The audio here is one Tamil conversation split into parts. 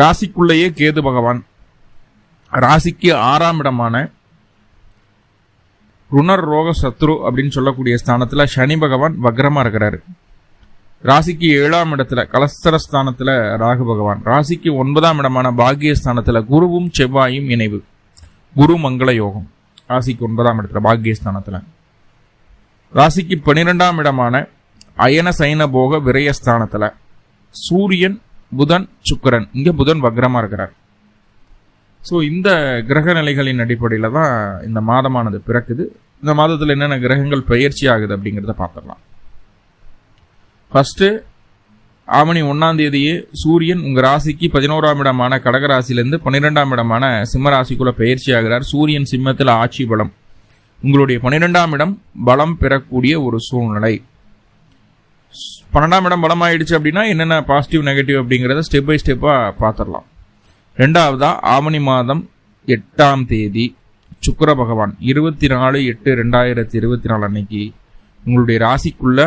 ராசிக்குள்ளேயே கேது பகவான். ராசிக்கு ஆறாம் இடமான ருணர் ரோக சத்ரு அப்படின்னு சொல்லக்கூடிய ஸ்தானத்தில் சனி பகவான் வக்ரமாக இருக்கிறாரு. ராசிக்கு ஏழாம் இடத்துல கலஸ்தரஸ்தானத்துல ராகு பகவான். ராசிக்கு ஒன்பதாம் இடமான பாக்கியஸ்தானத்துல குருவும் செவ்வாயும் இணைவு. குரு மங்கள யோகம். ராசிக்கு ஒன்பதாம் இடத்துல பாக்கியஸ்தானத்துல ராசிக்கு பனிரெண்டாம் இடமான அயன சைன போக விரயஸ்தானத்தில் சூரியன் புதன் சுக்கிரன். இங்க புதன் வக்ரமா இருக்கிறார். ஸோ இந்த கிரக நிலைகளின் அடிப்படையில் தான் இந்த மாதமானது பிறக்குது. இந்த மாதத்தில் என்னென்ன கிரகங்கள் பயிற்சி ஆகுது அப்படிங்கிறத பார்த்துடலாம். ஃபஸ்ட்டு ஆவணி ஒன்றாம் தேதியே சூரியன் உங்கள் ராசிக்கு பதினோராம் இடமான கடகராசிலேருந்து பன்னிரெண்டாம் இடமான சிம்மராசிக்குள்ளே பயிற்சி ஆகிறார். சூரியன் சிம்மத்தில் ஆட்சி பலம். உங்களுடைய பன்னிரெண்டாம் இடம் பலம் பெறக்கூடிய ஒரு சூழ்நிலை. பன்னெண்டாம் இடம் பலமாயிடுச்சு அப்படின்னா என்னென்ன பாசிட்டிவ் நெகட்டிவ் அப்படிங்கிறத ஸ்டெப் பை ஸ்டெப்பாக பார்த்துடலாம் ரெண்டாவதா ஆவணி மாதம் எட்டாம் தேதி சுக்கர பகவான் இருபத்தி நாலு எட்டு ரெண்டாயிரத்தி இருபத்தி நாலு அன்னைக்கு உங்களுடைய ராசிக்குள்ள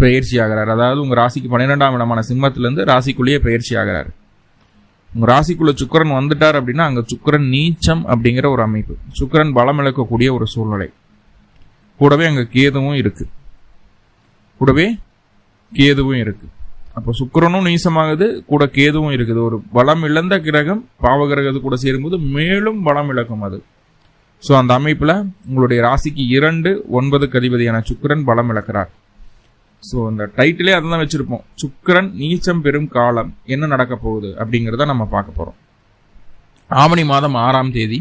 பயிற்சி ஆகிறார். அதாவது உங்கள் ராசிக்கு பன்னிரெண்டாம் இடமான சிம்மத்திலேருந்து ராசிக்குள்ளேயே பயிற்சி ஆகிறார். உங்கள் ராசிக்குள்ள சுக்கிரன் வந்துட்டார் அப்படின்னா அங்கே சுக்கிரன் நீச்சம் அப்படிங்கிற ஒரு அமைப்பு. சுக்கிரன் பலம் இழக்கக்கூடிய ஒரு சூழ்நிலை. கூடவே அங்கே கேதுவும் இருக்குது கூடவே கேதுவும் இருக்கு. அப்போ சுக்கரனும் நீசமாகுது கூட கேதுவும் இருக்குது. ஒரு பலம் இழந்த கிரகம் பாவ கிரகத்து கூட சேரும்போது மேலும் பலம் இழக்கும் அது. ஸோ அந்த அமைப்பில் உங்களுடைய ராசிக்கு இரண்டு ஒன்பது கதிபதியான சுக்கரன் பலம் இழக்கிறார். ஸோ அந்த டைட்டிலே அதை தான் வச்சுருப்போம். சுக்கிரன் நீச்சம் பெறும் காலம் என்ன நடக்க போகுது அப்படிங்கிறத நம்ம பார்க்க போகிறோம் ஆவணி மாதம் ஆறாம் தேதி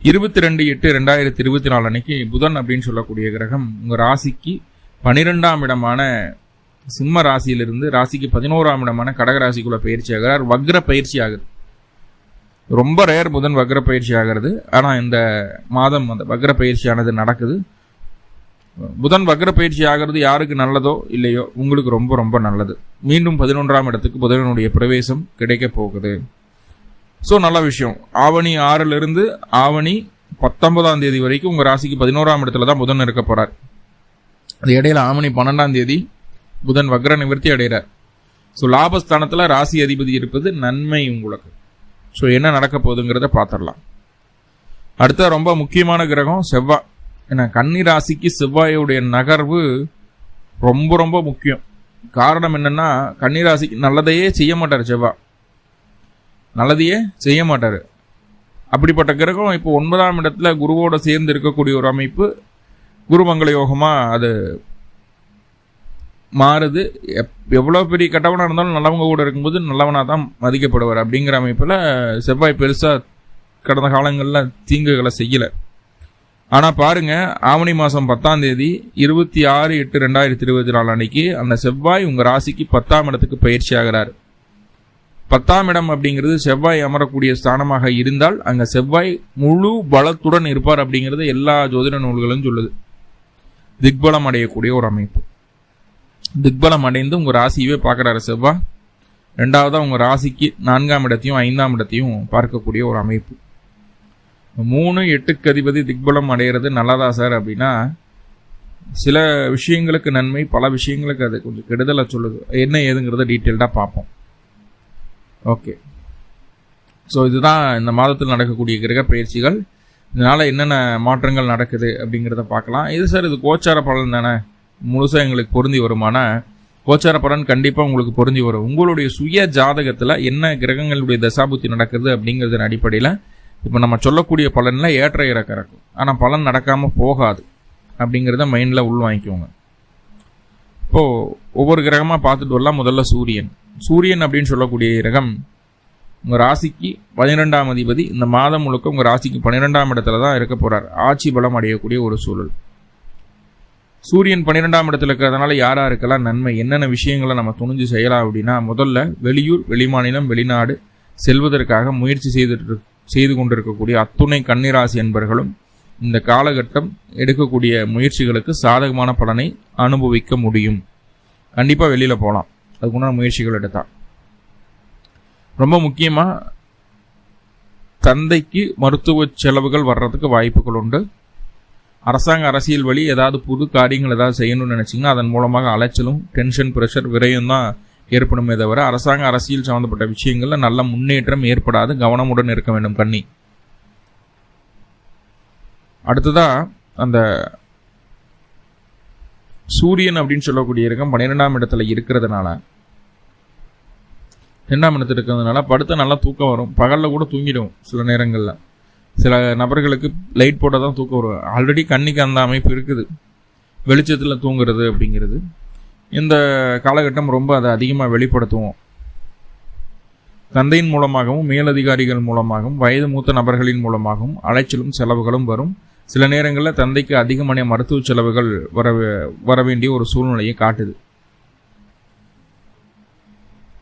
இருபத்தி ரெண்டு எட்டு ரெண்டாயிரத்தி இருபத்தி நாலு அன்னைக்கு புதன் அப்படின்னு சொல்லக்கூடிய கிரகம் உங்கள் ராசிக்கு பனிரெண்டாம் இடமான சிம்ம ராசியிலிருந்து ராசிக்கு பதினோராம் இடமான கடகராசிக்குள்ள பயிற்சி ஆகிறார். வக்ர பயிற்சி ஆகுது. ரொம்ப ரேர் புதன் வக்ர பயிற்சி ஆகிறது. ஆனால் இந்த மாதம் அந்த வக்ர பயிற்சியானது நடக்குது. புதன் வக்ர பயிற்சி ஆகிறது யாருக்கு நல்லதோ இல்லையோ உங்களுக்கு ரொம்ப ரொம்ப நல்லது. மீண்டும் பதினொன்றாம் இடத்துக்கு புதனுடைய பிரவேசம் கிடைக்க போகுது. ஸோ நல்ல விஷயம். ஆவணி ஆறிலிருந்து ஆவணி பத்தொன்பதாம் தேதி வரைக்கும் உங்கள் ராசிக்கு பதினோராம் இடத்துல தான் புதன் இருக்க போகிறார் அது இடையில ஆவணி பன்னெண்டாம் தேதி புதன் வக்ர நிவர்த்தி அடைகிறார். ஸோ லாபஸ்தானத்தில் ராசி அதிபதி இருப்பது நன்மை உங்களுக்கு. ஸோ என்ன நடக்க போகுதுங்கிறத பார்த்துடலாம். அடுத்த ரொம்ப முக்கியமான கிரகம் செவ்வாய் ஏன்னா கன்னி ராசிக்கு செவ்வாயுடைய நகர்வு ரொம்ப ரொம்ப முக்கியம். காரணம் என்னன்னா கன்னி ராசிக்கு நல்லதையே செய்ய மாட்டார் செவ்வாய் நல்லதையே செய்ய மாட்டார். அப்படிப்பட்ட கிரகம் இப்போ ஒன்பதாம் இடத்துல குருவோட சேர்ந்து இருக்கக்கூடிய ஒரு அமைப்பு. குருமங்கள யோகமாக அது மாறுது. எப் எவ்வளோ பெரிய கெட்டவனாக இருந்தாலும் நல்லவங்க கூட இருக்கும்போது நல்லவனாக தான் மதிக்கப்படுவார் அப்படிங்கிற அமைப்பில் செவ்வாய் பெருசாக கடந்த காலங்களில் தீங்குகளை செய்யலை. ஆனால் பாருங்கள் ஆவணி மாதம் பத்தாம் தேதி இருபத்தி ஆறு எட்டு ரெண்டாயிரத்தி இருபத்தி நாலு அன்னைக்கு அந்த செவ்வாய் உங்கள் ராசிக்கு பத்தாம் இடத்துக்கு பயிற்சி ஆகிறார். பத்தாம் இடம் அப்படிங்கிறது செவ்வாய் அமரக்கூடிய ஸ்தானமாக இருந்தால் அங்கே செவ்வாய் முழு பலத்துடன் இருப்பார் அப்படிங்கிறது எல்லா ஜோதிட நூல்களும் சொல்லுது. திக்பலம் அடையக்கூடிய ஒரு அமைப்பு. திக்பலம் அடைந்து உங்கள் ராசியவே பார்க்குறாரு செவ்வாய் ரெண்டாவதாக உங்கள் ராசிக்கு நான்காம் இடத்தையும் ஐந்தாம் இடத்தையும் பார்க்கக்கூடிய ஒரு அமைப்பு. மூணு எட்டுக்கு அதிபதி திக்பலம் அடைகிறது நல்லதா சார் அப்படின்னா சில விஷயங்களுக்கு நன்மை பல விஷயங்களுக்கு அது கொஞ்சம் கெடுதலை சொல்லுது. என்ன ஏதுங்கிறத டீட்டெயில்டாக பார்ப்போம். ஓகே. ஸோ இதுதான் இந்த மாதத்தில் நடக்கக்கூடிய கிரக பயிற்சிகள். இதனால் என்னென்ன மாற்றங்கள் நடக்குது அப்படிங்கிறத பார்க்கலாம். இது சார் இது கோச்சார பலன் தானே? முழுசாக எங்களுக்கு பொருந்தி வருமானா? கோச்சார பலன் கண்டிப்பாக உங்களுக்கு பொருந்தி வரும். உங்களுடைய சுய ஜாதகத்தில் என்ன கிரகங்களுடைய தசாபுத்தி நடக்குது அப்படிங்கிறதன் அடிப்படையில் இப்போ நம்ம சொல்லக்கூடிய பலனில் ஏற்ற இறக்க இருக்கும் ஆனால் பலன் நடக்காமல் போகாது அப்படிங்கிறத மைண்டில் உள்வாங்கிக்கோங்க. இப்போது ஒவ்வொரு கிரகமாக பார்த்துட்டு வரலாம். முதல்ல சூரியன். சூரியன் அப்படின்னு சொல்லக்கூடிய கிரகம் உங்கள் ராசிக்கு பன்னிரெண்டாம் அதிபதி இந்த மாதம் முழுக்க உங்கள் ராசிக்கு பன்னிரெண்டாம் இடத்துல தான் இருக்க போகிறார் ஆட்சி பலம் அடையக்கூடிய ஒரு சூழல். சூரியன் பன்னிரெண்டாம் இடத்துல இருக்கிறதுனால யாராக இருக்கலாம் நன்மை. என்னென்ன விஷயங்களை நம்ம துணிஞ்சு செய்யலாம் அப்படின்னா முதல்ல வெளியூர் வெளிமாநிலம் வெளிநாடு செல்வதற்காக முயற்சி செய்துட்டு செய்து கொண்டிருக்கக்கூடிய அத்துணை கன்னிராசி என்பர்களும் இந்த காலகட்டம் எடுக்கக்கூடிய முயற்சிகளுக்கு சாதகமான பலனை அனுபவிக்க முடியும். கண்டிப்பாக வெளியில் போகலாம் அதுக்குண்டான முயற்சிகள் எடுத்தா. ரொம்ப முக்கியமாக தந்தைக்கு மருத்துவ செலவுகள் வர்றதுக்கு வாய்ப்புகள் உண்டு. அரசாங்க அரசியல் வழி ஏதாவது புது காரியங்கள் ஏதாவது செய்யணும்னு நினச்சிங்கன்னா அதன் மூலமாக அலைச்சலும் டென்ஷன் ப்ரெஷர் விரயம் தான் ஏற்படுமே தவிர அரசாங்க அரசியல் சம்மந்தப்பட்ட விஷயங்களில் நல்ல முன்னேற்றம் ஏற்படாது கவனமுடன் இருக்க வேண்டும் கண்ணி. அடுத்ததாக அந்த சூரியன் அப்படின்னு சொல்லக்கூடிய இருக்கம் பன்னிரெண்டாம் இடத்துல இருக்கிறதுனால ரெண்டாம் இடத்துல இருக்கிறதுனால படுத்த நல்லா தூக்கம் வரும். பகலில் கூட தூங்கிடும் சில நேரங்களில். சில நபர்களுக்கு லைட் போட்டால் தான் தூக்கம் வரும். ஆல்ரெடி கண்ணிக்கு அந்த அமைப்பு இருக்குது. வெளிச்சத்தில் தூங்குறது அப்படிங்கிறது. இந்த காலகட்டம் ரொம்ப அதை அதிகமாக வெளிப்படுத்துவோம். தந்தையின் மூலமாகவும் மேலதிகாரிகள் மூலமாகவும் வயது மூத்த நபர்களின் மூலமாகவும் அலைச்சலும் செலவுகளும் வரும். சில நேரங்களில் தந்தைக்கு அதிகமான மருத்துவ செலவுகள் வர வர வேண்டிய ஒரு சூழ்நிலையை காட்டுது.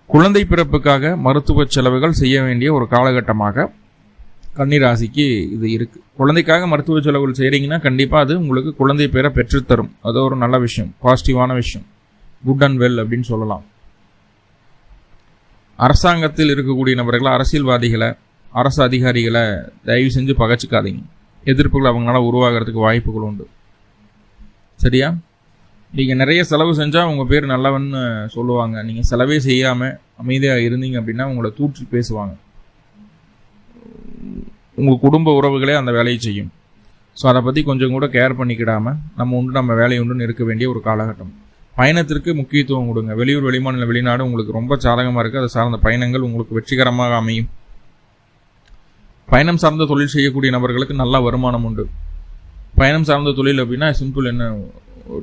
குழந்தை பிறப்புக்காக மருத்துவ செலவுகள் செய்ய வேண்டிய ஒரு காலகட்டமாக கன்னிராசிக்கு இது இருக்கு. குழந்தைக்காக மருத்துவ செலவுகள் செய்கிறீங்கன்னா கண்டிப்பாக அது உங்களுக்கு குழந்தை பேரை பெற்றுத்தரும். அது ஒரு நல்ல விஷயம். பாசிட்டிவான விஷயம். குட் அண்ட் வெல் அப்படின்னு சொல்லலாம். அரசாங்கத்தில் இருக்கக்கூடிய நபர்களை அரசியல்வாதிகளை அரசு அதிகாரிகளை தயவு செஞ்சு பகச்சிக்காதீங்க. எதிர்ப்புகள் அவங்களால உருவாகிறதுக்கு வாய்ப்புகள் உண்டு. சரியா? நீங்கள் நிறைய செலவு செஞ்சால் உங்கள் பேர் நல்லவன்னு சொல்லுவாங்க. நீங்கள் செலவே செய்யாமல் அமைதியாக இருந்தீங்க அப்படின்னா உங்களை தூற்றி பேசுவாங்க. உங்கள் குடும்ப உறவுகளே அந்த வேலையை செய்யும். ஸோ அதை பற்றி கொஞ்சம் கூட கேர் பண்ணிக்கிடாமல் நம்ம உண்டு நம்ம வேலையை உண்டுன்னு இருக்க வேண்டிய ஒரு காலகட்டம். பயணத்திற்கு முக்கியத்துவம் கொடுங்க. வெளியூர் வெளிமாநில வெளிநாடு உங்களுக்கு ரொம்ப சாதகமாக இருக்குது அதை சார்ந்த பயணங்கள் உங்களுக்கு வெற்றிகரமாக அமையும். பயணம் சார்ந்த தொழில் செய்யக்கூடிய நபர்களுக்கு நல்ல வருமானம் உண்டு. பயணம் சார்ந்த தொழில் அப்படின்னா சிம்பிள் என்ன?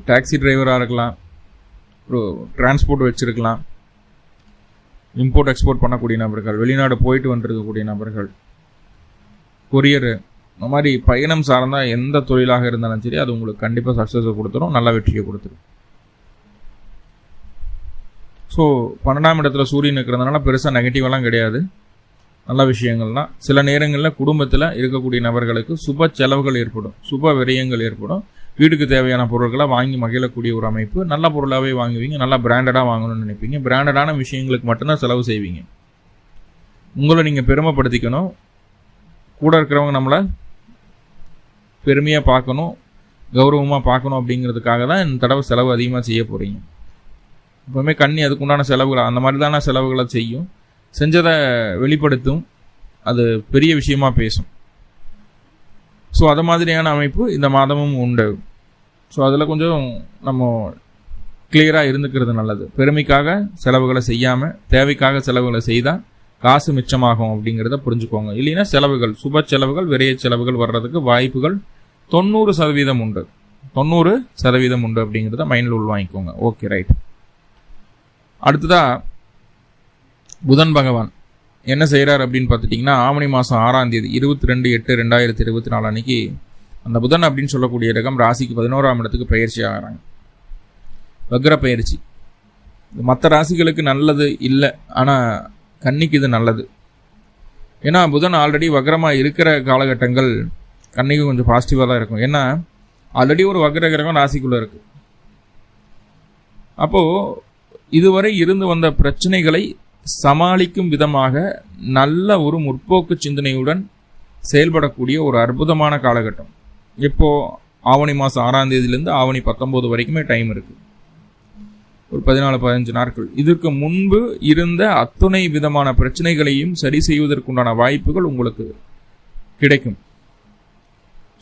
டாக்ஸி டிரைவராக இருக்கலாம் ஒரு டிரான்ஸ்போர்ட் வச்சுருக்கலாம் இம்போர்ட் எக்ஸ்போர்ட் பண்ணக்கூடிய நபர்கள் வெளிநாடு போயிட்டு வந்துருக்கக்கூடிய நபர்கள் கொரியரு இந்த மாதிரி பயணம் சார்ந்த எந்த தொழிலாக இருந்தாலும் சரி அது உங்களுக்கு கண்டிப்பாக சக்ஸஸை கொடுத்துரும் நல்ல வெற்றியை கொடுத்துரும். ஸோ பன்னெண்டாம் இடத்துல சூரியன் இருக்கிறதுனால பெருசாக நெகட்டிவெல்லாம் கிடையாது. நல்ல விஷயங்கள்லாம் சில நேரங்களில் குடும்பத்தில் இருக்கக்கூடிய நபர்களுக்கு சுப செலவுகள் ஏற்படும் சுப விரயங்கள் ஏற்படும். வீட்டுக்கு தேவையான பொருட்களை வாங்கி மகிழக்கூடிய ஒரு அமைப்பு. நல்ல பொருளாகவே வாங்குவீங்க நல்லா பிராண்டடாக வாங்கணும்னு நினைப்பீங்க. பிராண்டடான விஷயங்களுக்கு மட்டும்தான் செலவு செய்வீங்க. உங்களை நீங்கள் பெருமைப்படுத்திக்கணும். கூட இருக்கிறவங்க நம்மளை பெருமையாக பார்க்கணும் கௌரவமாக பார்க்கணும் அப்படிங்கிறதுக்காக தான் இந்த தடவை செலவு அதிகமாக செய்ய போகிறீங்க எப்பவுமே கண்ணி அதுக்குண்டான செலவுகளை அந்த மாதிரி தானே செலவுகளை செய்யும். செஞ்சதை வெளிப்படுத்தும். அது பெரிய விஷயமா பேசும். ஸோ அது மாதிரியான அமைப்பு இந்த மாதமும் உண்டு. ஸோ அதில் கொஞ்சம் நம்ம கிளியராக இருந்துக்கிறது நல்லது. பெருமைக்காக செலவுகளை செய்யாமல் தேவைக்காக செலவுகளை செய்தால் காசு மிச்சமாகும் அப்படிங்கிறத புரிஞ்சுக்கோங்க. இல்லைன்னா செலவுகள் சுப செலவுகள் விரைய செலவுகள் வர்றதுக்கு வாய்ப்புகள் தொண்ணூறு சதவீதம் உண்டு. தொண்ணூறு சதவீதம் உண்டு அப்படிங்கிறத மைண்டில் உள்வாங்கிக்கோங்க. ஓகே ரைட் அடுத்ததாக புதன் பகவான். என்ன செய்கிறார் அப்படின்னு பார்த்துட்டிங்கன்னா ஆவணி மாதம் ஆறாம் தேதி இருபத்தி ரெண்டு எட்டு ரெண்டாயிரத்தி இருபத்தி நாலு அன்னைக்கு அந்த புதன் அப்படின்னு சொல்லக்கூடிய ரகம் ராசிக்கு பதினோராம் இடத்துக்கு பயிற்சி ஆகிறாங்க. வக்ர பயிற்சி. மற்ற ராசிகளுக்கு நல்லது இல்லை ஆனால் கன்னிக்கு இது நல்லது. ஏன்னா புதன் ஆல்ரெடி வக்ரமாக இருக்கிற காலகட்டங்கள் கன்னிக்கு கொஞ்சம் பாசிட்டிவாக தான் இருக்கும். ஏன்னா ஆல்ரெடி ஒரு வக்ர கிரகம் ராசிக்குள்ளே இருக்குது அப்போது இதுவரை இருந்து வந்த பிரச்சனைகளை சமாளிக்கும் விதமாக நல்ல ஒரு முற்போக்கு சிந்தனையுடன் செயல்படக்கூடிய ஒரு அற்புதமான காலகட்டம். இப்போ ஆவணி மாதம் ஆறாம் தேதியிலேருந்து ஆவணி பத்தொம்போது வரைக்குமே டைம் இருக்குது ஒரு பதினாலு பதினஞ்சு நாட்கள். இதற்கு முன்பு இருந்த அத்துணை விதமான பிரச்சனைகளையும் சரி செய்வதற்குண்டான வாய்ப்புகள் உங்களுக்கு கிடைக்கும்.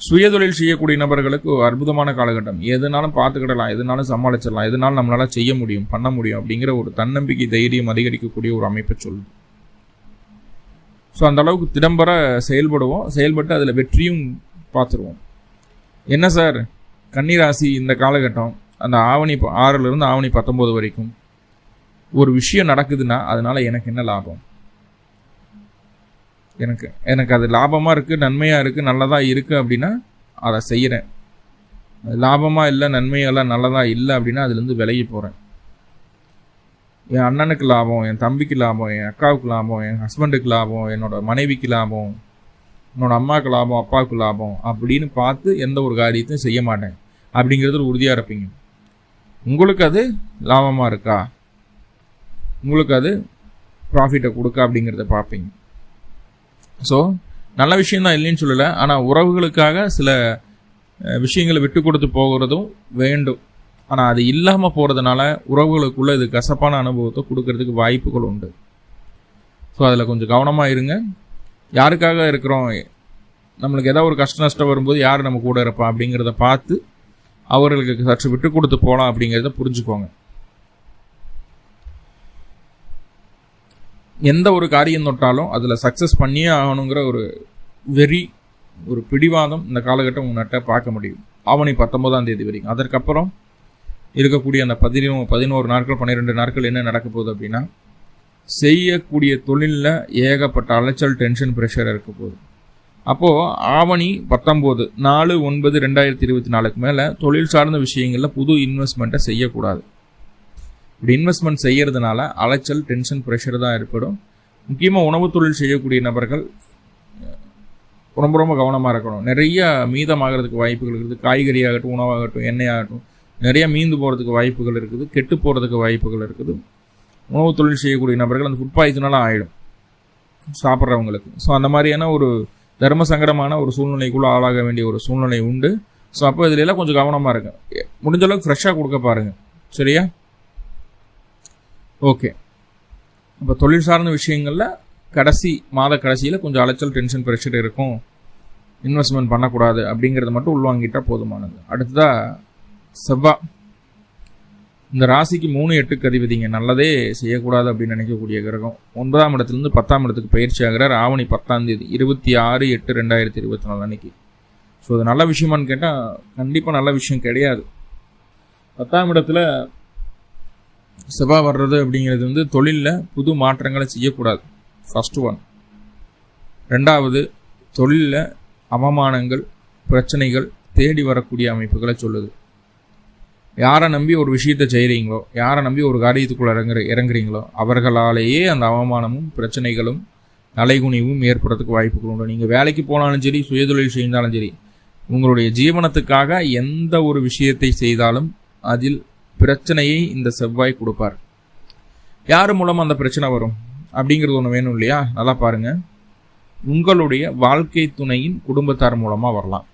சுயதொழில் செய்யக்கூடிய நபர்களுக்கு அற்புதமான காலகட்டம். எதுனாலும் பார்த்துக்கிடலாம் எதுனாலும் சமாளிச்சிடலாம் எதுனாலும் நம்மளால் செய்ய முடியும் பண்ண முடியும் அப்படிங்கிற ஒரு தன்னம்பிக்கை தைரியம் அதிகரிக்கக்கூடிய ஒரு அமைப்பை சொல்லுது. ஸோ அந்த அளவுக்கு திடம்பர செயல்படுவோம். செயல்பட்டு அதில் வெற்றியும் பார்த்துருவோம். என்ன சார்? கன்னிராசி இந்த காலகட்டம் அந்த ஆவணி ஆறுலேருந்து ஆவணி பத்தொம்போது வரைக்கும் ஒரு விஷயம் நடக்குதுன்னா அதனால் எனக்கு என்ன லாபம்? எனக்கு எனக்கு அது லாபமாக இருக்குது நன்மையாக இருக்குது நல்லதாக இருக்குது அப்படின்னா அதை செய்கிறேன் அது லாபமாக இல்லை நன்மையெல்லாம் நல்லதாக இல்லை அப்படின்னா அதுலேருந்து விலகி போகிறேன் என் அண்ணனுக்கு லாபம் என் தம்பிக்கு லாபம் என் அக்காவுக்கு லாபம் என் ஹஸ்பண்டுக்கு லாபம் என்னோட மனைவிக்கு லாபம் என்னோடய அம்மாவுக்கு லாபம் அப்பாவுக்கு லாபம் அப்படின்னு பார்த்து எந்த ஒரு காரியத்தையும் செய்ய மாட்டேன். அப்படிங்கிறது உறுதியாக இருப்பீங்க. உங்களுக்கு அது லாபமாக இருக்கா? உங்களுக்கு அது ப்ராஃபிட்டை கொடுக்கா அப்படிங்கிறத பார்ப்பீங்க. ஸோ நல்ல விஷயந்தான் இல்லைன்னு சொல்லலை. ஆனால் உறவுகளுக்காக சில விஷயங்களை விட்டு கொடுத்து போகிறதும் வேண்டும். ஆனால் அது இல்லாமல் போகிறதுனால உறவுகளுக்குள்ளே இது கசப்பான அனுபவத்தை கொடுக்கறதுக்கு வாய்ப்புகள் உண்டு. ஸோ அதில் கொஞ்சம் கவனமாக இருங்க. யாருக்காக இருக்கிறோம்? நம்மளுக்கு ஏதாவது ஒரு கஷ்ட நஷ்டம் வரும்போது யார் நம்ம கூட இருப்பா அப்படிங்கிறத பார்த்து அவர்களுக்கு சற்று விட்டு கொடுத்து போகலாம் அப்படிங்கிறத புரிஞ்சுக்கோங்க. எந்த ஒரு காரியம் தொட்டாலும் அதில் சக்ஸஸ் பண்ணியே ஆகணுங்கிற ஒரு வெறி ஒரு பிடிவாதம் இந்த காலகட்டம் உங்கள்கிட்ட பார்க்க முடியும். ஆவணி பத்தொன்பதாம் தேதி வரைக்கும். அதற்கப்புறம் இருக்கக்கூடிய அந்த பதினோ பதினோரு நாட்கள் பன்னிரெண்டு நாட்கள் என்ன நடக்க போகுது அப்படின்னா செய்யக்கூடிய தொழிலில் ஏகப்பட்ட அலைச்சல் டென்ஷன் ப்ரெஷர் இருக்க போகுது. அப்போது ஆவணி பத்தொம்போது நாலு ஒன்பது ரெண்டாயிரத்தி இருபத்தி நாலுக்கு மேலே தொழில் சார்ந்த விஷயங்களில் புது இன்வெஸ்ட்மெண்ட்டை செய்யக்கூடாது. இப்படி இன்வெஸ்ட்மெண்ட் செய்கிறதுனால அலைச்சல் டென்ஷன் ப்ரெஷர் தான் ஏற்படும். முக்கியமாக உணவு தொழில் செய்யக்கூடிய நபர்கள் ரொம்ப ரொம்ப கவனமாக இருக்கணும். நிறைய மீதமாகிறதுக்கு வாய்ப்புகள் இருக்குது. காய்கறி ஆகட்டும் உணவாகட்டும் எண்ணெய் ஆகட்டும் நிறைய மீந்து போகிறதுக்கு வாய்ப்புகள் இருக்குது. கெட்டு போகிறதுக்கு வாய்ப்புகள் இருக்குது. உணவு தொழில் செய்யக்கூடிய நபர்கள் அந்த ஃபுட் பாய்சனால ஆகிடும் சாப்பிட்றவங்களுக்கு. ஸோ அந்த மாதிரியான ஒரு தர்ம சங்கடமான ஒரு சூழ்நிலைக்குள்ளே ஆளாக வேண்டிய ஒரு சூழ்நிலை உண்டு. ஸோ அப்போ இதுல எல்லாம் கொஞ்சம் கவனமாக இருங்க முடிஞ்ச அளவுக்கு ஃப்ரெஷ்ஷாக கொடுக்க பாருங்கள் சரியா? ஓகே இப்போ தொழில் சார்ந்த விஷயங்களில் கடைசி மாத கடைசியில் கொஞ்சம் அலைச்சல் டென்ஷன் ப்ரெஷர் இருக்கும். இன்வெஸ்ட்மெண்ட் பண்ணக்கூடாது அப்படிங்கிறத மட்டும் உள்வாங்கிட்டால் போதுமானது. அடுத்ததாக செவ்வா. இந்த ராசிக்கு மூணு எட்டுக்கு அதிபதிங்க. நல்லதே செய்யக்கூடாது அப்படின்னு நினைக்கக்கூடிய கிரகம். ஒன்பதாம் இடத்துலேருந்து பத்தாம் இடத்துக்கு பயிற்சி ஆகிறார் ஆவணி பத்தாம் தேதி இருபத்தி ஆறு எட்டு ரெண்டாயிரத்தி இருபத்தி நாலு அன்னைக்கு. ஸோ அது நல்ல விஷயமானு கேட்டால் கண்டிப்பாக நல்ல விஷயம் கிடையாது. பத்தாம் இடத்துல செவ்வாய் வர்றது அப்படிங்கிறது வந்து தொழிலில் புது மாற்றங்களை செய்யக்கூடாது. ஃபஸ்ட்டு ஒன் ரெண்டாவது தொழிலில் அவமானங்கள் பிரச்சனைகள் தேடி வரக்கூடிய அமைப்புகளை சொல்லுது. யாரை நம்பி ஒரு விஷயத்தை செய்கிறீங்களோ யாரை நம்பி ஒரு காரியத்துக்குள்ள இறங்குற இறங்குறீங்களோ அவர்களாலேயே அந்த அவமானமும் பிரச்சனைகளும் நலைகுனிவும் ஏற்படுறதுக்கு வாய்ப்புகள் உண்டு. நீங்கள் வேலைக்கு போனாலும் சரி சுயதொழில் செய்தாலும் சரி உங்களுடைய ஜீவனத்துக்காக எந்த ஒரு விஷயத்தை செய்தாலும் அதில் பிரச்சனையை இந்த செவ்வாய் கொடுப்பார். யார் மூலம் அந்த பிரச்சனை வரும்? அப்படிங்கிறது ஒன்று வேணும் இல்லையா? நல்லா பாருங்க. உங்களுடைய வாழ்க்கை துணையின் குடும்பத்தார் மூலமாக வரலாம்.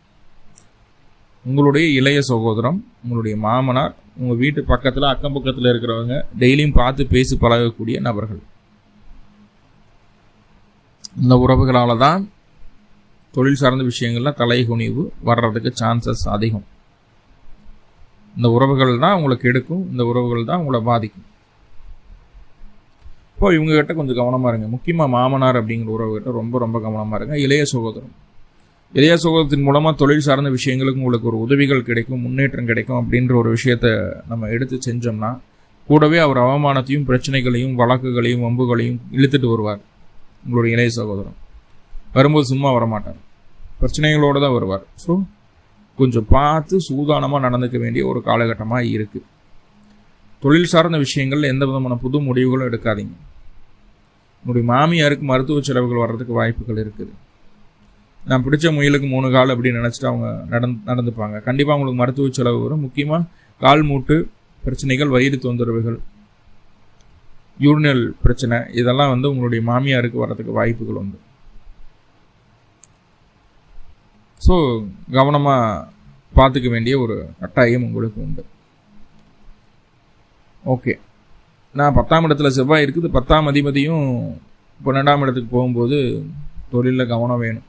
உங்களுடைய இளைய சகோதரம் உங்களுடைய மாமனார் உங்கள் வீட்டு பக்கத்தில் அக்கம் பக்கத்தில் இருக்கிறவங்க டெய்லியும் பார்த்து பேசி பழகக்கூடிய நபர்கள். இந்த உறவுகளால் தான் தொழில் சார்ந்த விஷயங்களில் தலைகுனிவு வர்றதுக்கு சான்சஸ் அதிகம். உறவுகள் தான் உங்களுக்கு எடுக்கும் இந்த உறவுகள் தான் உங்களை பாதிக்கும். இப்போ இவங்ககிட்ட கொஞ்சம் கவனமாக இருங்க. முக்கியமாக மாமனார் அப்படிங்கிற உறவுகிட்ட ரொம்ப ரொம்ப கவனமாக இருங்க. இளைய சகோதரம் இளைய சகோதரத்தின் மூலமாக தொழில் சார்ந்த விஷயங்களுக்கு உங்களுக்கு ஒரு உதவிகள் கிடைக்கும் முன்னேற்றம் கிடைக்கும் அப்படின்ற ஒரு விஷயத்த நம்ம எடுத்து செஞ்சோம்னா கூடவே அவர் அவமானத்தையும் பிரச்சனைகளையும் வழக்குகளையும் வம்புகளையும் இழுத்துட்டு வருவார். உங்களுடைய இளைய சகோதரன். வரும்போது சும்மா வரமாட்டார். பிரச்சனைகளோடு தான் வருவார். ஸோ கொஞ்சம் பார்த்து சூதானமாக நடந்துக்க வேண்டிய ஒரு காலகட்டமாக இருக்குது தொழில் சார்ந்த விஷயங்கள் எந்த விதமான புது முடிவுகளும் எடுக்காதீங்க. உங்களுடைய மாமியாருக்கு மருத்துவ செலவுகள் வர்றதுக்கு வாய்ப்புகள் இருக்குது. நான் பிடிச்ச முயலுக்கு மூணு கால் அப்படின்னு நினச்சிட்டு அவங்க நடந் நடந்துப்பாங்க. கண்டிப்பாக அவங்களுக்கு மருத்துவ செலவு வரும். முக்கியமாக கால் மூட்டு பிரச்சனைகள் வயிறு தொந்தரவுகள் யூரினல் பிரச்சனை இதெல்லாம் வந்து உங்களுடைய மாமியாருக்கு வர்றதுக்கு வாய்ப்புகள் உண்டு. ஸோ கவனமாக பார்த்துக்க வேண்டிய ஒரு கட்டாயம் உங்களுக்கு உண்டு. ஓகே நான் பத்தாம் இடத்துல செவ்வாய் இருக்குது. பத்தாம் அதிபதியும் பன்னெண்டாம் இடத்துக்கு போகும்போது தொழிலில் கவனம் வேணும்.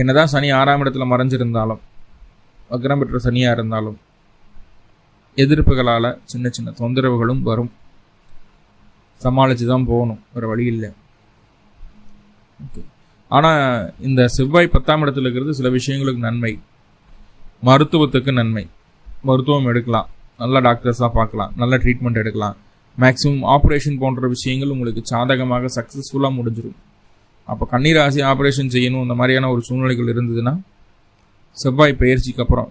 என்னதான் சனி ஆறாம் இடத்துல மறைஞ்சிருந்தாலும் வக்ரம் பெற்ற சனியாக இருந்தாலும் எதிர்ப்புகளால் சின்ன சின்ன தொந்தரவுகளும் வரும். சமாளித்து தான் போகணும். வேறு வழி இல்லை. ஓகே ஆனால் இந்த செவ்வாய் பத்தாம் இடத்துல இருக்கிறது சில விஷயங்களுக்கு நன்மை. மருத்துவத்துக்கு நன்மை. மருத்துவம் எடுக்கலாம். நல்ல டாக்டர்ஸாக பார்க்கலாம். நல்ல ட்ரீட்மெண்ட் எடுக்கலாம். மேக்ஸிமம் ஆப்ரேஷன் போன்ற விஷயங்கள் உங்களுக்கு சாதகமாக சக்ஸஸ்ஃபுல்லாக முடிஞ்சிடும் அப்போ கண்ணீர் ஆசி ஆப்ரேஷன் செய்யணும். இந்த மாதிரியான ஒரு சூழ்நிலைகள் இருந்ததுன்னா செவ்வாய் பயிற்சிக்கு அப்புறம்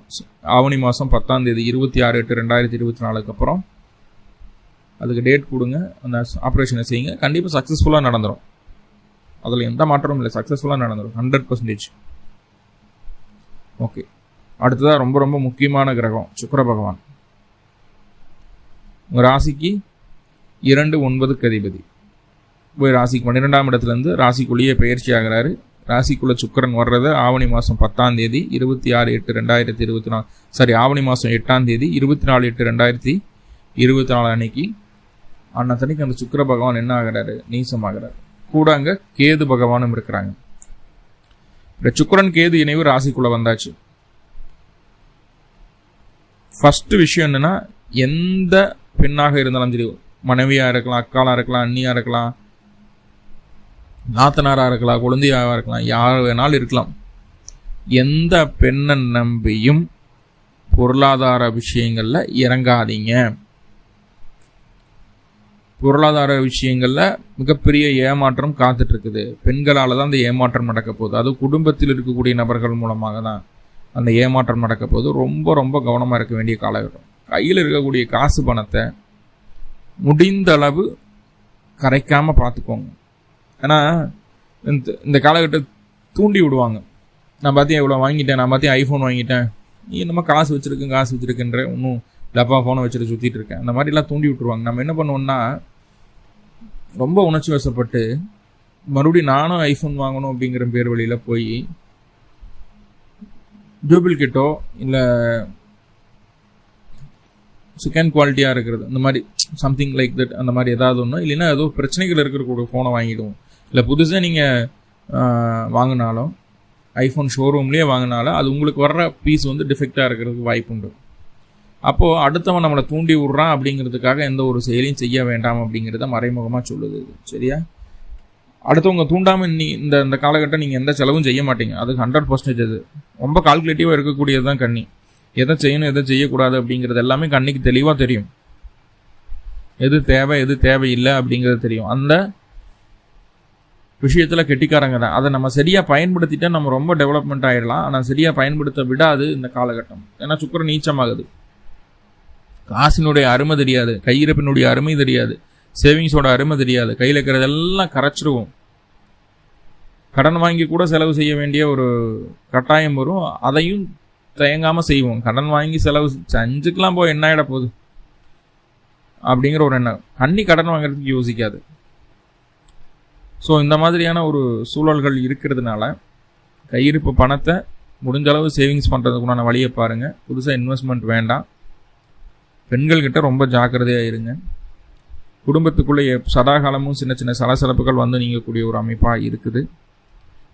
ஆவணி மாதம் பத்தாம் தேதி இருபத்தி ஆறு எட்டு ரெண்டாயிரத்தி இருபத்தி நாலுக்கு அப்புறம் அதுக்கு டேட் கொடுங்க. அந்த ஆப்ரேஷனை செய்யுங்க. கண்டிப்பாக சக்ஸஸ்ஃபுல்லாக நடந்துடும் அதில் எந்த மாற்றமும் இல்லை. சக்ஸஸ்ஃபுல்லாக நடந்துடும் ஹண்ட்ரட் பர்சன்டேஜ் ஓகே அடுத்ததாக ரொம்ப ரொம்ப முக்கியமான கிரகம் சுக்கர பகவான். உங்கள் ராசிக்கு இரண்டு ஒன்பதுக்கு அதிபதி. போய் ராசிக்கு பன்னிரெண்டாம் இடத்துலேருந்து ராசிக்குள்ளேயே பயிற்சி ஆகிறாரு. ராசிக்குள்ளே சுக்கிரன் வர்றது ஆவணி மாதம் பத்தாம் தேதி இருபத்தி ஆறு எட்டு ரெண்டாயிரத்தி இருபத்தி நாலு சாரி ஆவணி மாதம் எட்டாம் தேதி இருபத்தி நாலு எட்டு ரெண்டாயிரத்தி இருபத்தி நாலு அன்னைக்கு. அன்னத்தனைக்கு அந்த சுக்கர பகவான் என்ன ஆகிறாரு? நீசமாகிறாரு. கூட அங்க கேது பகவானும் இருக்கிறாங்க. இந்த சுக்கரன் கேது இணைவு ராசிக்குள்ள வந்தாச்சு. ஃபர்ஸ்ட் விஷயம் என்னன்னா எந்த பெண்ணாக இருந்தாலும் சரி மனைவியா இருக்கலாம் அக்காலா இருக்கலாம் அண்ணியா இருக்கலாம் நாத்தனாரா இருக்கலாம் குழந்தையாக இருக்கலாம் யார் வேணாலும் இருக்கலாம். எந்த பெண்ணை நம்பியும் பொருளாதார விஷயங்களில் இறங்காதீங்க. பொருளாதார விஷயங்களில் மிகப்பெரிய ஏமாற்றம் காத்துட்ருக்குது. பெண்களால் தான் அந்த ஏமாற்றம் நடக்க போகுது. அது குடும்பத்தில் இருக்கக்கூடிய நபர்கள் மூலமாக தான் அந்த ஏமாற்றம் நடக்க ரொம்ப ரொம்ப கவனமாக இருக்க வேண்டிய காலகட்டம். கையில் இருக்கக்கூடிய காசு பணத்தை முடிந்த அளவு கரைக்காமல் பார்த்துக்கோங்க ஏன்னா இந்த இந்த காலகட்டத்தை தூண்டி விடுவாங்க. நான் பார்த்தியா இவ்வளோ வாங்கிட்டேன் நான் பார்த்தியா ஐஃபோன் வாங்கிட்டேன். நீ என்னமோ காசு வச்சுருக்கேன் காசு வச்சுருக்குன்ற இன்னும் டப்பா ஃபோனை வச்சுட்டு சுற்றிட்டு இருக்கேன். அந்த மாதிரிலாம் தூண்டி விட்டுருவாங்க. நம்ம என்ன பண்ணுவோம்னா ரொம்ப உணர்ச்சி வசப்பட்டு மறுபடியும் நானும் ஐஃபோன் வாங்கணும் அப்படிங்கிற பேர் வழியில் போய் டூப்ளிகேட்டோ இல்லை செகண்ட் குவாலிட்டியாக இருக்கிறது இந்த மாதிரி சம்திங் லைக் தட் அந்த மாதிரி ஏதாவது ஒன்று இல்லைன்னா ஏதோ பிரச்சனைகள் இருக்கிற ஃபோனை வாங்கிடுவோம். இல்லை புதுசாக நீங்கள் வாங்கினாலும் ஐஃபோன் ஷோரூம்லேயே வாங்கினாலும் அது உங்களுக்கு வர்ற பீஸ் வந்து டிஃபெக்டாக இருக்கிறதுக்கு வாய்ப்பு உண்டு அப்போது அடுத்தவன் நம்மளை தூண்டி விட்றான் அப்படிங்கிறதுக்காக எந்த ஒரு செயலையும் செய்ய வேண்டாம் அப்படிங்கிறத மறைமுகமாக சொல்லுது சரியா? அடுத்தவங்க தூண்டாமல் நீ இந்த இந்த காலகட்டம் நீங்கள் எந்த செலவும் செய்ய மாட்டீங்க. அது ஹண்ட்ரட் பர்சன்டேஜ் அது. ரொம்ப கால்குலேட்டிவாக இருக்கக்கூடியது தான் கண்ணி. எதை செய்யணும் எதை செய்யக்கூடாது அப்படிங்கிறது எல்லாமே கண்ணிக்கு தெளிவாக தெரியும். எது தேவை எது தேவையில்லை அப்படிங்கிறது தெரியும். அந்த விஷயத்தில் கெட்டிக்காரங்க தான். அதை நம்ம சரியாக பயன்படுத்திட்டால் நம்ம ரொம்ப டெவலப்மெண்ட் ஆகிடலாம் ஆனால் சரியாக பயன்படுத்த விடாது இந்த காலகட்டம். ஏன்னா சுக்கரம் நீச்சமாகுது. காசினுடைய அருமை தெரியாது கையிருப்பினுடைய அருமை தெரியாது சேவிங்ஸோட அருமை தெரியாது. கையில் இருக்கிறதெல்லாம் கரைச்சிருவோம். கடன் வாங்கி கூட செலவு செய்ய வேண்டிய ஒரு கட்டாயம் வரும். அதையும் தயங்காமல் செய்வோம். கடன் வாங்கி செலவு அஞ்சுக்கெலாம் போய் என்ன ஆகிட போகுது? அப்படிங்கிற ஒரு எண்ணம். கண்ணி கடன் வாங்குறதுக்கு யோசிக்காது. ஸோ இந்த மாதிரியான ஒரு சூழல்கள் இருக்கிறதுனால கையிருப்பு பணத்தை முடிஞ்ச அளவு சேவிங்ஸ் பண்ணுறதுக்குண்டான வழியை பாருங்கள் புதுசாக இன்வெஸ்ட்மெண்ட் வேண்டாம். பெண்கள்கிட்ட ரொம்ப ஜாக்கிரதையாக இருங்க. குடும்பத்துக்குள்ளே சதாகாலமும் சின்ன சின்ன சலசலப்புகள் வந்து நீங்கக்கூடிய ஒரு அமைப்பாக இருக்குது.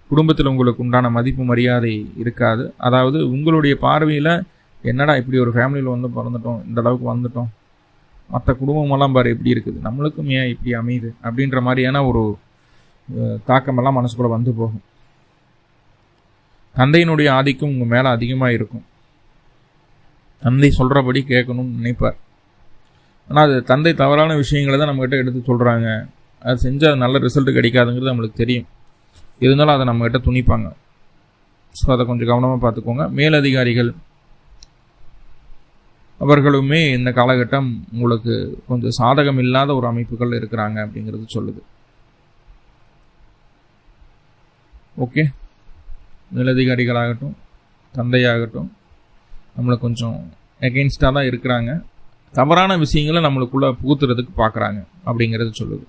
குடும்பத்தில் உங்களுக்கு உண்டான மதிப்பு மரியாதை இருக்காது. அதாவது உங்களுடைய பார்வையில் என்னடா இப்படி ஒரு ஃபேமிலியில் வந்து பிறந்துட்டோம் இந்த அளவுக்கு வந்துட்டோம். மற்ற குடும்பமெல்லாம் பாரு எப்படி இருக்குது. நம்மளுக்கும் ஏன் இப்படி அமையுது? அப்படின்ற மாதிரியான ஒரு தாக்கமெல்லாம் மனசுக்குள்ளே வந்து போகும். தந்தையினுடைய ஆதிக்கம் உங்கள் மேலே அதிகமாக இருக்கும். தந்தை சொல்கிறபடி கேட்கணும்னு நினைப்பார். ஆனால் அது தந்தை தவறான விஷயங்களை தான் நம்மக்கிட்ட எடுத்து சொல்கிறாங்க அது செஞ்சால் நல்ல ரிசல்ட் கிடைக்காதுங்கிறது நம்மளுக்கு தெரியும். இருந்தாலும் அதை நம்மக்கிட்ட துணிப்பாங்க. ஸோ அதை கொஞ்சம் கவனமாக பார்த்துக்கோங்க. மேலதிகாரிகள் அவர்களுமே இந்த காலகட்டம் உங்களுக்கு கொஞ்சம் சாதகம் இல்லாத ஒரு அமைப்புகள் இருக்கிறாங்க அப்படிங்கிறது சொல்லுது. ஓகே மேலதிகாரிகளாகட்டும் தந்தையாகட்டும் நம்மளை கொஞ்சம் எகெயின்ஸ்டாக தான் இருக்கிறாங்க. தவறான விஷயங்களை நம்மளுக்குள்ளே புகுத்துறதுக்கு பார்க்குறாங்க அப்படிங்கிறது சொல்லுது.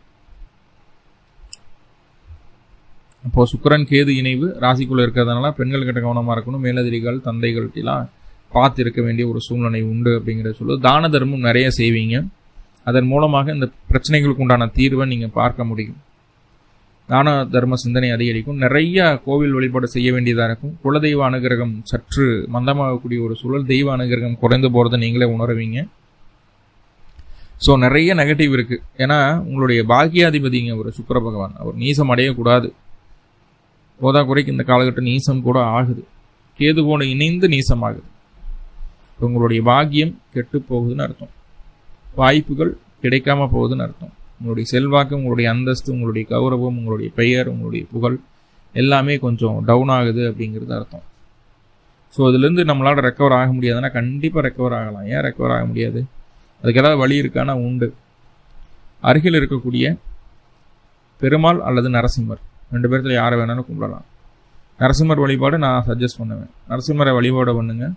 அப்போது சுக்கிரன் கேது இணைவு ராசிக்குள்ளே இருக்கிறதுனால பெண்கள் கிட்ட கவனமாக இருக்கணும். மேலதிரிகள் தந்தைகள்ட்டெல்லாம் பார்த்து இருக்க வேண்டிய ஒரு சூழ்நிலை உண்டு அப்படிங்கிறத சொல்லுது. தான தர்மம் நிறைய செய்வீங்க. அதன் மூலமாக இந்த பிரச்சனைகளுக்கு உண்டான தீர்வை நீங்கள் பார்க்க முடியும். தான தர்ம சிந்தனை அதிகரிக்கும். நிறைய கோவில் வழிபாடு செய்ய வேண்டியதாக இருக்கும். குலதெய்வ அனுகிரகம் சற்று மந்தமாகக்கூடிய ஒரு சூழல். தெய்வ அனுகிரகம் குறைந்து போகிறத நீங்களே உணருவீங்க. ஸோ நிறைய நெகட்டிவ் இருக்குது ஏன்னா உங்களுடைய பாக்கியாதிபதிங்க ஒரு சுக்கர பகவான். அவர் நீசம் அடையக்கூடாது. போதா குறைக்கு இந்த காலகட்டம் நீசம் கூட ஆகுது. கேதுவோடு இணைந்து நீசம் ஆகுது உங்களுடைய பாக்கியம் கெட்டு போகுதுன்னு அர்த்தம். வாய்ப்புகள் கிடைக்காம போகுதுன்னு அர்த்தம். உங்களுடைய செல்வாக்கு உங்களுடைய அந்தஸ்து உங்களுடைய கௌரவம் உங்களுடைய பெயர் உங்களுடைய புகழ் எல்லாமே கொஞ்சம் டவுன் ஆகுது அப்படிங்கிறது அர்த்தம். ஸோ அதுலேருந்து நம்மளால் ரெக்கவர் ஆக முடியாதுன்னா கண்டிப்பாக ரெக்கவர் ஆகலாம். ஏன் ரெக்கவர் ஆக முடியாது? அதுக்கு ஏதாவது வழி இருக்கானா? உண்டு. அருகில் இருக்கக்கூடிய பெருமாள் அல்லது நரசிம்மர். ரெண்டு பேர்த்தில் யாரை வேணாலும் கும்பிடலாம். நரசிம்மர் வழிபாடு நான் சஜஸ்ட் பண்ணுவேன். நரசிம்மரை வழிபாடு பண்ணுங்கள்